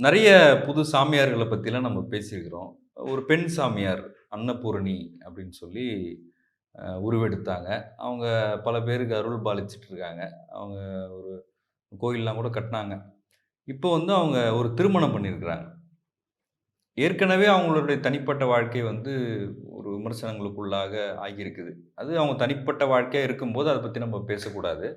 நிறைய புது சாமியார்களை பற்றிலாம் நம்ம பேசியிருக்கிறோம். ஒரு பெண் சாமியார் அன்னபூரணி அப்படின்னு சொல்லி உருவெடுத்தாங்க. அவங்க பல பேருக்கு அருள் பாலிச்சிட்டு இருக்காங்க அவங்க ஒரு கோயிலெலாம் கூட கட்டினாங்க. இப்போ வந்து அவங்க ஒரு திருமணம் பண்ணியிருக்கிறாங்க. ஏற்கனவே அவங்களுடைய தனிப்பட்ட வாழ்க்கை வந்து ஒரு விமர்சனங்களுக்குள்ளாக ஆகியிருக்குது. அது அவங்க தனிப்பட்ட வாழ்க்கையாக இருக்கும்போது அதை பற்றி நம்ம பேசக்கூடாது.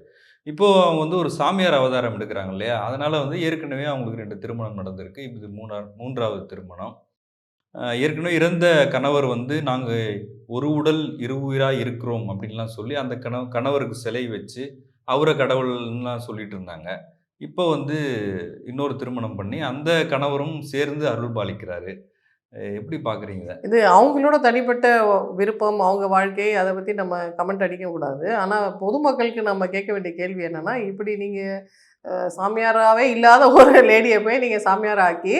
இப்போது அவங்க வந்து ஒரு சாமியார் அவதாரம் எடுக்கிறாங்க இல்லையா? அதனால் வந்து ஏற்கனவே அவங்களுக்கு ரெண்டு திருமணம் நடந்திருக்கு. இது மூணா மூன்றாவது திருமணம். ஏற்கனவே இறந்த கணவர் வந்து நாங்கள் ஒரு உடல் இரு உயிராக இருக்கிறோம் அப்படின்லாம் சொல்லி அந்த கணவ கணவருக்கு சிலை வச்சு அவரை கடவுள்லாம் சொல்லிட்டு இருந்தாங்க. இப்போ வந்து இன்னொரு திருமணம் பண்ணி அந்த கணவரும் சேர்ந்து அருள் பாலிக்கிறாரு எப்படி பார்க்குறீங்க இது? அவங்களோட தனிப்பட்ட விருப்பம் அவங்க வாழ்க்கை அதை பற்றி நம்ம கமெண்ட் அடிக்கக்கூடாது ஆனால் பொதுமக்களுக்கு நம்ம கேட்க வேண்டிய கேள்வி என்னென்னா இப்படி நீங்கள் சாமியாராகவே இல்லாத ஒரு லேடியை போய் நீங்கள் சாமியார் ஆக்கி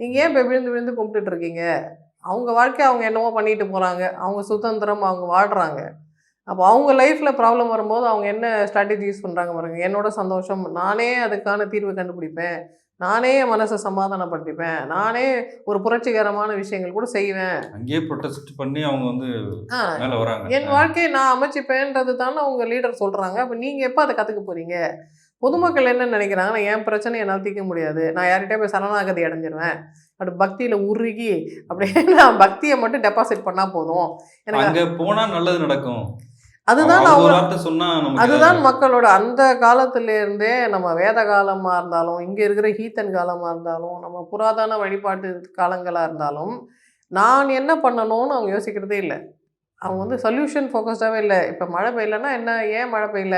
நீங்கள் ஏன் இப்போ விழுந்து விழுந்து கும்பிட்டுட்ருக்கீங்க அவங்க வாழ்க்கை அவங்க என்னவோ பண்ணிட்டு போகிறாங்க அவங்க சுதந்திரம் அவங்க வாழ்கிறாங்க அப்போ அவங்க லைஃப்பில் ப்ராப்ளம் வரும்போது அவங்க என்ன ஸ்ட்ராட்டஜி யூஸ் பண்ணுறாங்க பாருங்க. என்னோட சந்தோஷம் நானே அதுக்கான தீர்வு கண்டுபிடிப்பேன். நானே என் மனசை சமாதானப்படுத்திப்பேன். நானே ஒரு புரட்சிகரமான விஷயங்கள் கூட செய்வேன். அங்கேயே ப்ரொட்டஸ்ட் பண்ணி அவங்க வந்து மேலே வராங்க. என் வாழ்க்கையை நான் அமைச்சிப்பேன்றது தானே அவங்க லீடர் சொல்கிறாங்க அப்போ நீங்கள் எப்போ அதை கற்றுக்க போகிறீங்க பொதுமக்கள் என்ன நினைக்கிறாங்கன்னா என் பிரச்சனை என்னால் தீர்க்க முடியாது. நான் யார்கிட்டயே போய் சரணாகதி அடைஞ்சிருவேன். அப்படி பக்தியில் உருகி அப்படியே நான் பக்தியை மட்டும் டெபாசிட் பண்ணால் போதும். எனக்கு அங்க போனா நல்லது நடக்கும். அதுதான் அவங்க அதுதான் மக்களோட அந்த காலத்துல இருந்தே நம்ம வேத காலமாக இருந்தாலும் இங்கே இருக்கிற ஹீத்தன் காலமாக இருந்தாலும் நம்ம புராதன வழிபாட்டு காலங்களாக இருந்தாலும் நான் என்ன பண்ணணும்னு அவங்க யோசிக்கிறதே இல்லை. அவங்க வந்து சொல்யூஷன் ஃபோக்கஸ்டாகவே இல்லை. இப்போ மழை பெய்யலன்னா என்ன? ஏன் மழை பெய்யல?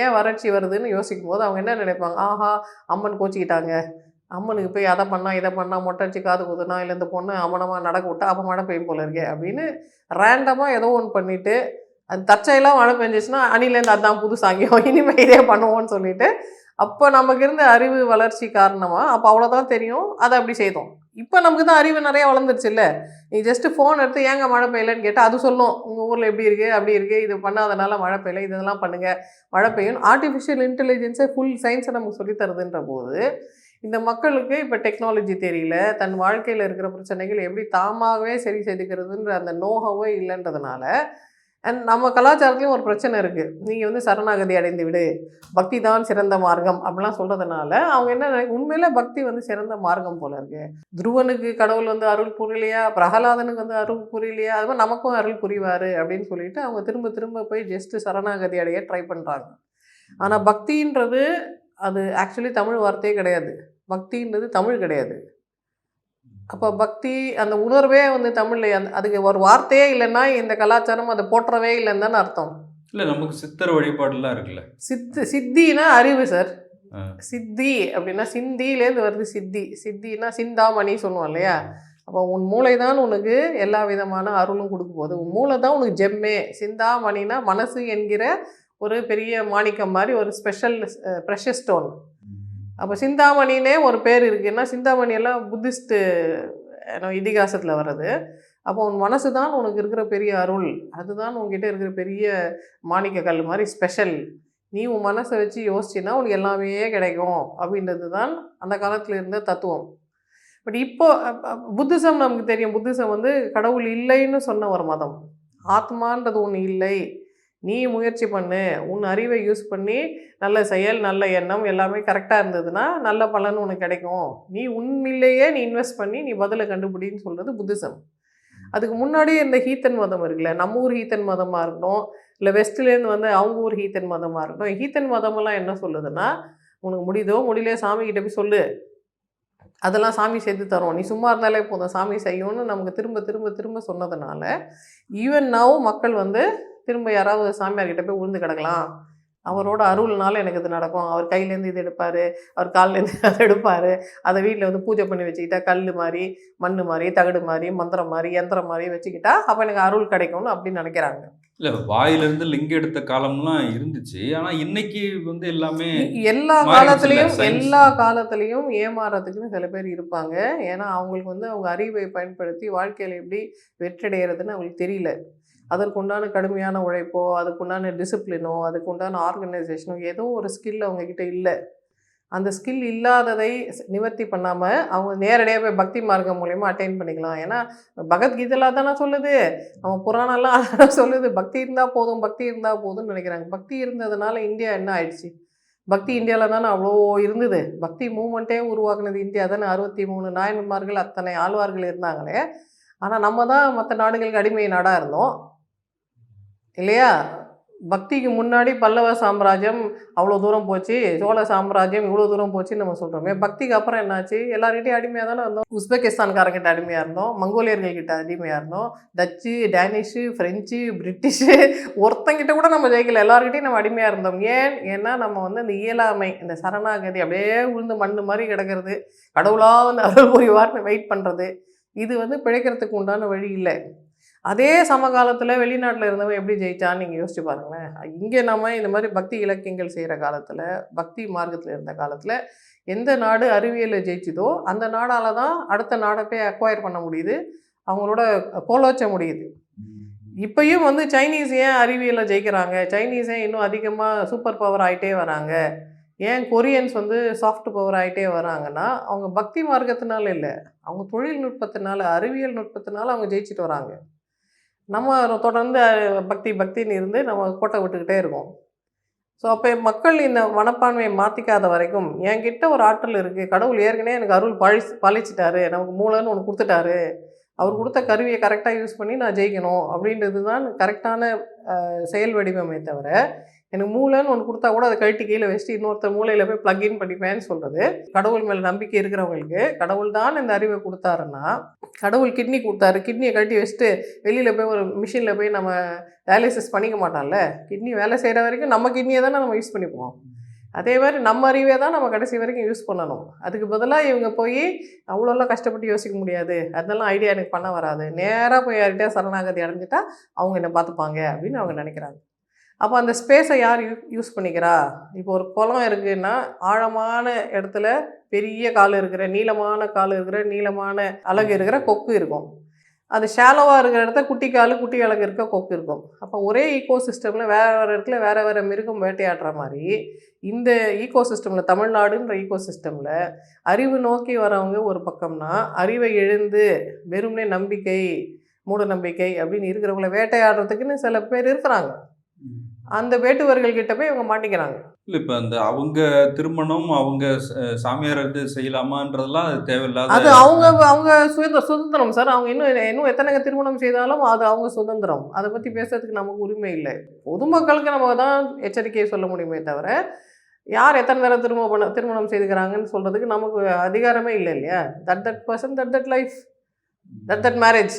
ஏன் வறட்சி வருதுன்னு யோசிக்கும் போது அவங்க என்ன நினைப்பாங்க? ஆஹா அம்மன் கோச்சிக்கிட்டாங்க. அம்மனுக்கு போய் அதை பண்ணா இதை பண்ணா மொட்டை அடிச்சு காது குத்துனா இல்லை இந்த பொண்ணு அம்மனமாக நடக்க விட்டா அப்போ மழை பெய்யும் போல இருக்கே அப்படின்னு ரேண்டமாக ஏதோ ஒன்று பண்ணிட்டு அது தற்செயலாக மழை பெஞ்சிச்சுன்னா அணிலேருந்து அதுதான் புது சாங்கியம். இனிமேல் இதே பண்ணுவோம்னு சொல்லிட்டு அப்போ நமக்கு இருந்த அறிவு வளர்ச்சி காரணமாக அப்போ அவ்வளோதான் தெரியும். அதை அப்படி செய்தோம். இப்போ நமக்கு தான் அறிவு நிறைய வளர்ந்துருச்சுல்ல? நீ ஜஸ்ட்டு ஃபோன் எடுத்து ஏங்க மழை பெய்யலன்னு கேட்டால் அது சொல்லும். உங்கள் ஊரில் எப்படி இருக்குது அப்படி இருக்குது இது பண்ணாதனால மழை பெய்யல. இதெல்லாம் பண்ணுங்கள் மழை பெய்யும். ஆர்டிஃபிஷியல் இன்டெலிஜென்ஸே ஃபுல் சயின்ஸை நமக்கு சொல்லித்தருதுன்ற போது இந்த மக்களுக்கு இப்போ டெக்னாலஜி தெரியல. தன் வாழ்க்கையில் இருக்கிற பிரச்சனைகள் எப்படி தாமாகவே சரி செய்துக்கிறதுன்ற அந்த நோகவே இல்லைன்றதுனால அண்ட் நம்ம கலாச்சாரத்துலேயும் ஒரு பிரச்சனை இருக்குது நீங்கள் வந்து சரணாகதி அடைந்து விடு. பக்தி தான் சிறந்த மார்க்கம் அப்படிலாம் சொல்கிறதுனால அவங்க என்ன உண்மையில் பக்தி வந்து சிறந்த மார்க்கம் போல இருக்கு. துருவனுக்கு கடவுள் வந்து அருள் புரியலையா? பிரகலாதனுக்கு வந்து அருள் புரியலையா? அது மாதிரி நமக்கும் அருள் புரிவார் அப்படின்னு சொல்லிட்டு அவங்க திரும்ப திரும்ப போய் ஜஸ்ட்டு சரணாகதி அடைய ட்ரை பண்ணுறாங்க ஆனால் பக்தின்றது அது ஆக்சுவலி தமிழ் வார்த்தையே கிடையாது. பக்தின்றது தமிழ் கிடையாது. அப்போ பக்தி அந்த உணர்வே வந்து தமிழில் அந்த அதுக்கு ஒரு வார்த்தையே இல்லைன்னா இந்த கலாச்சாரம் அதை போற்றவே இல்லைன்னு தானே அர்த்தம். இல்ல நமக்கு சித்தர் வழிபாடுலாம் இருக்குல்ல. சித்து சித்தினா அறிவு சார். சித்தி அப்படின்னா சிந்தியிலேருந்து வருது சித்தி. சித்தினா சிந்தாமணி சொல்லுவோம் இல்லையா? அப்போ உன் மூளை தான் உனக்கு எல்லா விதமான அருளும் கொடுக்க போகுது. உன் மூளை தான் உனக்கு ஜெம்மே. சிந்தாமணினா மனசு என்கிற ஒரு பெரிய மாணிக்கம் மாதிரி ஒரு ஸ்பெஷல் ப்ரெஷஸ் ஸ்டோன் அப்போ சிந்தாமணினே ஒரு பேர் இருக்குன்னா சிந்தாமணி எல்லாம் புத்திஸ்ட்டு இதிகாசத்தில் வர்றது. அப்போ உன் மனசு தான் உனக்கு இருக்கிற பெரிய அருள். அதுதான் உன்கிட்ட இருக்கிற பெரிய மாணிக்க கல் மாதிரி ஸ்பெஷல் நீ உன் மனசை வச்சு யோசிச்சின்னா உனக்கு எல்லாமே கிடைக்கும் அப்படின்றது தான் அந்த காலத்தில் இருந்த தத்துவம். பட் இப்போ புத்திசம் நமக்கு தெரியும். புத்திசம் வந்து கடவுள் இல்லைன்னு சொன்ன ஒரு மதம். ஆத்மான்றது ஒன்று இல்லை. நீ முயற்சி பண்ணு. உன் அறிவை யூஸ் பண்ணி நல்ல செயல் நல்ல எண்ணம் எல்லாமே கரெக்டாக இருந்ததுன்னா நல்ல பலன் உனக்கு கிடைக்கும். நீ உண்மையிலேயே நீ இன்வெஸ்ட் பண்ணி நீ பதிலை கண்டுபிடின்னு சொல்கிறது புத்திசம். அதுக்கு முன்னாடியே இந்த ஹீத்தன் மதம் இருக்குல்ல நம்ம ஊர் ஹீத்தன் மதமாக இருக்கட்டும் இல்லை வெஸ்ட்லேருந்து வந்து அவங்க ஊர் ஹீத்தன் மதமாக இருக்கட்டும் ஹீத்தன் மதமெல்லாம் என்ன சொல்லுதுன்னா உனக்கு முடியுதோ முடியலையோ சாமிக்கிட்ட போய் சொல்லு. அதெல்லாம் சாமி செய்து தரும். நீ சும்மா இருந்தாலே போதும். சாமி செய்யும்னு நமக்கு திரும்ப திரும்ப திரும்ப சொன்னதுனால ஈவன் நாவும் மக்கள் வந்து திரும்ப யாராவது சாமியார்கிட்ட போய் உழுந்து கிடக்கலாம். அவரோட அருள்னால எனக்கு இது நடக்கும். அவர் கையிலேருந்து இது எடுப்பார். அவர் கால்லேருந்து அதை எடுப்பார். அதை வீட்டில் வந்து பூஜை பண்ணி வச்சுக்கிட்டா கல் மாதிரி மண் மாதிரி தகடு மாதிரி மந்திரம் மாதிரி யந்திரம் மாதிரி வச்சுக்கிட்டா அப்போ எனக்கு அருள் கிடைக்கும்னு அப்படின்னு நினைக்கிறாங்க. இல்ல வாயில இருந்து லிங்க் எடுத்த காலம்லாம் இருந்துச்சு. ஆனா இன்னைக்கு வந்து எல்லாமே எல்லா காலத்துலேயும். எல்லா காலத்துலேயும் ஏமாறதுக்குன்னு சில பேர் இருப்பாங்க. ஏன்னா அவங்களுக்கு வந்து அவங்க அறிவை பயன்படுத்தி வாழ்க்கையில் எப்படி வெற்றடைகிறதுன்னு அவங்களுக்கு தெரியல. அதற்குண்டான கடுமையான உழைப்போ அதுக்குண்டான டிசிப்ளினோ அதுக்குண்டான ஆர்கனைசேஷனோ ஏதோ ஒரு ஸ்கில் அவங்கக்கிட்ட இல்லை. அந்த ஸ்கில் இல்லாததை நிவர்த்தி பண்ணாமல் அவங்க நேரடியாக போய் பக்தி மார்க்கம் மூலயமா அட்டைன் பண்ணிக்கலாம். ஏன்னா பகத்கீதைலாம் தானே சொல்லுது. நம்ம புராணம்லாம் அதான் சொல்லுது. பக்தி இருந்தால் போதும் பக்தி இருந்தால் போதும்னு நினைக்கிறாங்க. பக்தி இருந்ததுனால இந்தியா என்ன ஆயிடுச்சு? பக்தி இந்தியாவில் தானே அவ்வளோ இருந்தது. பக்தி மூமெண்ட்டே உருவாக்குனது இந்தியா தானே. அறுபத்தி மூணு நாயன்மார்கள் அத்தனை ஆழ்வார்கள் இருந்தாங்களே. ஆனால் நம்ம தான் மற்ற நாடுகளுக்கு அடிமை நாடாக இருந்தோம். இல்லையா? பக்திக்கு முன்னாடி பல்லவ சாம்ராஜ்யம் அவ்வளோ தூரம் போச்சு சோழ சாம்ராஜ்யம் இவ்வளோ தூரம் போச்சுன்னு நம்ம சொல்கிறோமே பக்திக்கு அப்புறம் என்னாச்சு? எல்லார்கிட்டையும் அடிமையாக தானே இருந்தோம். உஸ்பெகிஸ்தான்காரங்கிட்ட அடிமையாக இருந்தோம். மங்கோலியர்கள்கிட்ட அடிமையாக இருந்தோம். டச்சு டேனிஷு ஃப்ரெஞ்சு பிரிட்டிஷு ஒருத்தங்கிட்ட கூட நம்ம ஜெயிக்கல. எல்லாருக்கிட்டையும் நம்ம அடிமையாக இருந்தோம். ஏன்? ஏன்னா நம்ம வந்து இந்த இயலாமை இந்த சரணாகதி அப்படியே உளுந்து மண்ணு மாதிரி கிடக்கிறது. கடவுளாக வந்து அருள் புரிவார்னு வெயிட் பண்ணுறது இது வந்து பிழைக்கிறதுக்கு உண்டான வழி இல்லை. அதே சமகாலத்தில் வெளிநாட்டில் இருந்தவன் எப்படி ஜெயிச்சான்னு நீங்கள் யோசிச்சு பாருங்களேன். இங்கே நம்ம இந்த மாதிரி பக்தி இலக்கியங்கள் செய்கிற காலத்தில் பக்தி மார்க்கத்தில் இருந்த காலத்தில் எந்த நாடு அறிவியலில் ஜெயிச்சுதோ அந்த நாடால் தான் அடுத்த நாடை போய் அக்வயர் பண்ண முடியுது. அவங்களோட கோலோச்ச முடியுது. இப்பயும் வந்து சைனீஸ் ஏன் அறிவியலில் ஜெயிக்கிறாங்க? சைனீஸ் ஏன் இன்னும் அதிகமாக சூப்பர் பவர் ஆகிட்டே வராங்க? ஏன் கொரியன்ஸ் வந்து சாஃப்ட் பவர் ஆகிட்டே வராங்கன்னா அவங்க பக்தி மார்க்கத்தினால இல்லை. அவங்க தொழில்நுட்பத்தினால அறிவியல் நுட்பத்தினால அவங்க ஜெயிச்சிட்டு வராங்க. நம்ம தொடர்ந்து பக்தி பக்தின்னு இருந்து நம்ம கோட்டை விட்டுக்கிட்டே இருக்கோம். ஸோ அப்போ மக்கள் இந்த மனப்பான்மையை மாற்றிக்காத வரைக்கும் என்கிட்ட ஒரு ஆற்றல் இருக்குது கடவுள் ஏற்கனவே எனக்கு அருள் பழி பழிச்சிட்டாரு நமக்கு மூளைன்னு ஒன்று கொடுத்துட்டாரு. அவர் கொடுத்த கருவியை கரெக்டாக யூஸ் பண்ணி நான் ஜெயிக்கணும் அப்படின்றது தான் கரெக்டான செயல் வடிவமே தவிர எனக்கு மூளைன்னு ஒன்று கொடுத்தா கூட அதை கழட்டி கீழே வச்சுட்டு இன்னொருத்தர் மூளையில் போய் ப்ளக்இன் பண்ணிப்பேன்னு சொல்கிறது கடவுள் மேலே நம்பிக்கை இருக்கிறவங்களுக்கு கடவுள் தான் இந்த அறிவை கொடுத்தாருன்னா கடவுள் கிட்னி கொடுத்தாரு கிட்னியை கழட்டி வச்சுட்டு வெளியில் போய் ஒரு மிஷினில் போய் நம்ம டயாலிசிஸ் பண்ணிக்க மாட்டோம்ல கிட்னி வேலை செய்கிற வரைக்கும் நம்ம கிட்னியை தானே நம்ம யூஸ் பண்ணிப்போம். அதே மாதிரி நம்ம அறிவே தான் நம்ம கடைசி வரைக்கும் யூஸ் பண்ணணும். அதுக்கு பதிலாக இவங்க போய் அவ்வளோலாம் கஷ்டப்பட்டு யோசிக்க முடியாது. அதெல்லாம் ஐடியா எனக்கு பண்ண வராது. நேராக போய் யார்கிட்டயா சரணாகதி அடைஞ்சிட்டா அவங்க என்னை பார்த்துப்பாங்க அப்படின்னு அவங்க நினைக்கிறாங்க. அப்போ அந்த ஸ்பேஸை யார் யூ யூஸ் பண்ணிக்கிறா? இப்போ ஒரு குளம் இருக்குன்னா ஆழமான இடத்துல பெரிய கால் இருக்கிற நீளமான கால் இருக்கிற நீளமான அழகு இருக்கிற கொக்கு இருக்கும். அது ஷாலோவாக இருக்கிற இடத்துல குட்டி கால் குட்டி அழகு இருக்க கொக்கு இருக்கும். அப்போ ஒரே ஈகோ சிஸ்டமில் வேறு வேறு இடத்துல வேறு வேறு மிருகம் வேட்டையாடுற மாதிரி இந்த ஈகோ சிஸ்டமில் தமிழ்நாடுன்ற ஈகோ சிஸ்டமில் அறிவு நோக்கி வரவங்க ஒரு பக்கம்னா அறிவை எழுந்து வெறுமனே நம்பிக்கை மூட நம்பிக்கை அப்படின்னு இருக்கிறவங்கள வேட்டையாடுறதுக்குன்னு சில பேர் இருக்கிறாங்க. அந்த வேட்டுவர்கள் கிட்ட போய் இவங்க மாட்டிக்கிறாங்க. இல்லை இப்போ அந்த அவங்க திருமணம் அவங்க சாமியார் இது செய்யலாமான்றதெல்லாம் அது தேவையில்லாத அது அவங்க அவங்க சுதந்திர சுதந்திரம் சார். அவங்க இன்னும் இன்னும் எத்தனை திருமணம் செய்தாலும் அது அவங்க சுதந்திரம். அதை பற்றி பேசுறதுக்கு நமக்கு உரிமை இல்லை. பொதுமக்களுக்கு நம்ம தான் எச்சரிக்கையை சொல்ல முடியுமே தவிர யார் எத்தனை தடவை திரும்ப பண்ண திருமணம் செய்துக்கிறாங்கன்னு சொல்கிறதுக்கு நமக்கு அதிகாரமே இல்லை இல்லையா? That that person that that life that that marriage